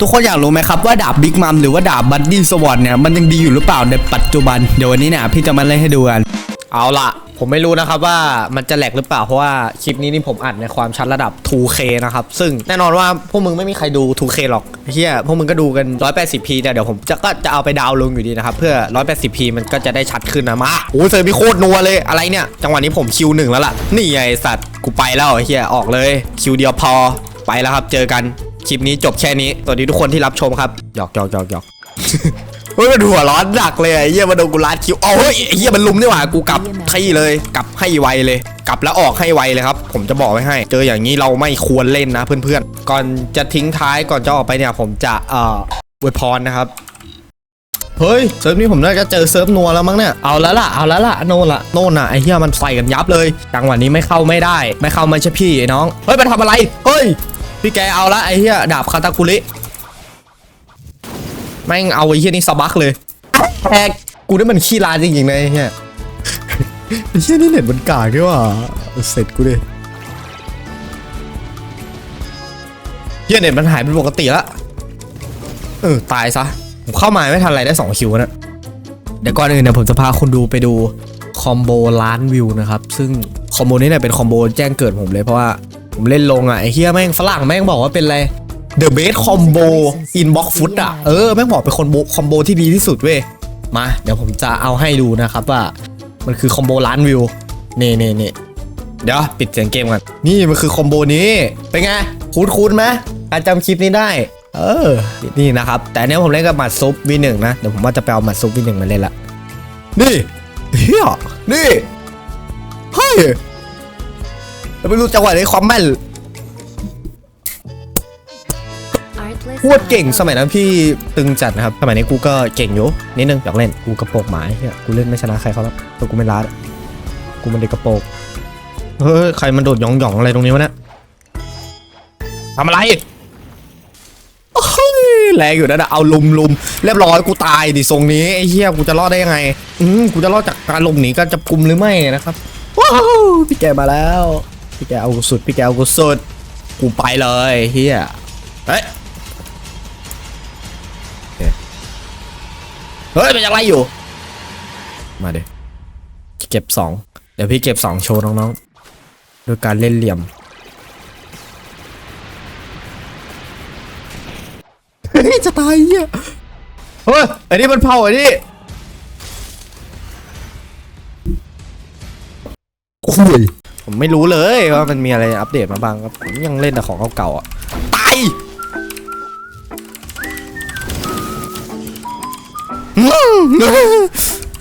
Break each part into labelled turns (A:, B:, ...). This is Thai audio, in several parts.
A: ทุกคนอยากรู้ไหมครับว่าดาบบิ๊กมัมหรือว่าดาบบัดดี้สวอตเนี่ยมันยังดีอยู่หรือเปล่าในปัจจุบัน เดี๋ยววันนี้เนี่ยพี่จะมาเล่นให้ดูกัน
B: เอาล่ะ ผมไม่รู้นะครับว่ามันจะแหลกหรือเปล่า เพราะว่าคลิปนี้นี่ผมอัดในความชัดระดับ 2K นะครับ ซึ่งแน่นอนว่าพวกมึงไม่มีใครดู 2K หรอกเฮียพวกมึงก็ดูกัน 180p แต่เดี๋ยวผมจะก็จะเอาไปดาวน์ลงอยู่ดีนะครับเพื่อ 180p มันก็จะได้ชัดขึ้นนะมาโอ้ยเซอร์มีโคตรนัวเลยอะไรเนี่ยจังหวะนี้ผมคิวหนึ่งแล้วล่ะนี่ไงไอ้สัตว์กูไปแล้วเฮียออกเลยคิวเดียวพอไปแล้วครับเจอกัน คลิปนี้จบแค่นี้สวัสดีทุกคนที่รับชมครับหยอกหยอกหยอกหยอกเฮ้ยมันหัวร้อนหนักเลยไอ้เหี้ยมาโดนกูลัดคิวเอาเฮ้ยไอ้เหี้ยมันลุมนี่หว่ากูกลับที่เลยกลับให้ไวเลย กลับแล้วออกให้ไวเลยครับ ผมจะบอกไว้ให้ เจออย่างนี้เราไม่ควรเล่นนะเพื่อนๆ ก่อนจะทิ้งท้ายก่อนจะออกไปเนี่ย ผมจะเอ่ออวยพรนะครับเฮ้ยเซิร์ฟนี้ผมน่าจะเจอเซิร์ฟนัวแล้วมั้งเนี่ยเอาแล้วล่ะเอาแล้วล่ะโน่นล่ะโน่นน่ะไอ้เหี้ยมันใส่กันยับเลยจังหวะนี้ไม่เข้าไม่ได้ ไม่เข้าไม่ใช่พี่ไอ้น้องเฮ้ยมันทำอะไรเฮ้ย พี่แกเอาละไอ้เหี้ยดาบคาตาคุริแม่งเอาไอ้เหี้ยนี่สะบักเลยแอกกูนี่มันขี้ลาจริงๆนะไอ้เหี้ยไอ้เหี้ยนี่เน็ตมันกากด้วยว่ะเสร็จกูดิเหี้ยเน็ตมันหายเป็นปกติละเออตายซะผมเข้ามาไม่ทันอะไรได้2คิวนะเดี๋ยวก่อนอื่นเนี่ยผมจะพาคุณดูไปดูคอมโบล้านวิวนะครับ ซึ่งคอมโบนี้เนี่ยเป็นคอมโบแจ้งเกิดผมเลยเพราะว่า ผมเล่นลงอะไอ้เฮียแม่งฝรั่งแม่งบอกว่าเป็นอะไร The best combo in box foot อะ เออ แม่งบอกเป็นคอมโบคอมโบที่ดีที่สุดเว้ย มา เดี๋ยวผมจะเอาให้ดูนะครับว่า มันคือคอมโบล้านวิวนี่นี่นี่เดี๋ยว ปิดเสียงเกมก่อน นี่มันคือคอมโบนี้ เป็นไง คุ้นคุ้นไหมการจำคลิปนี้ได้ เออ นี่นะครับ แต่เนี้ยผมเล่นกับหมัดซุปวีหนึ่งนะ เดี๋ยวผมว่าจะไปเอาหมัดซุปวีหนึ่งมาเล่นละ นี่เฮียนี่ เฮ้ย เราไปดูจังหวะในความแม่นพูดเก่งสมัยนั้นพี่ตึงจัดนะครับ สมัยนี้กูก็เก่งอยู่นิดนึงอยากเล่นกูกระโปรงหมาเฮียกูเล่นไม่ชนะใครเขาแล้วตัวกูไม่ล้ากูมันเด็กกระโปรงเฮ้ยใครมันโดดหยองหยองๆอะไรตรงนี้วะเนี่ยทำอะไรเฮ้ยแรงอยู่นะนะเอาลุมลุมเรียบร้อยกูตายดิทรงนี้ไอ้เหี้ยกูจะรอดได้ยังไงอืมกูจะรอดจากการหลบหนีการจับกุมหรือไม่นะครับว้าวพี่แกมาแล้ว พี่แกเอากูสุด พี่แกเอากูสุด กูไปเลยเฮียเฮ้ย เฮ้ยเป็นอะไรอยู่ มาเดี๋ยวเก็บสอง เดี๋ยวพี่เก็บสองโชว์น้องๆด้วยการเล่นเหลี่ยมเฮ้ยจะตายเหี้ยเฮ้ยอ้นี่มันเผาไอ้นี่คุย ผมไม่รู้เลยว่ามันมีอะไรอัปเดตมาบ้างครับผมยังเล่นแต่ของเก่าๆอะตาย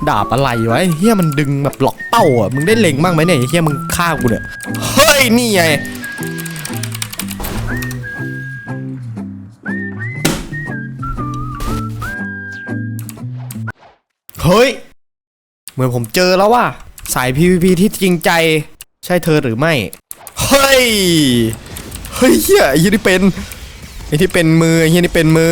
B: ดาบอะไรวะไอ้เฮียมันดึงแบบล็อกเป้าอะมึงได้เล็งบ้างไหมเนี่ยเฮียมึงฆ่ากูเนี่ยเฮ้ยนี่ไงเฮ้ย เหมือนผมเจอแล้วว่ะสาย PVP ที่จริงใจ ใช่เธอหรือไม่ เฮ้ย เฮ้ยเฮียไอ้ที่เป็นไอ้ที่เป็นมือไอ้ที่นี่เป็นมือ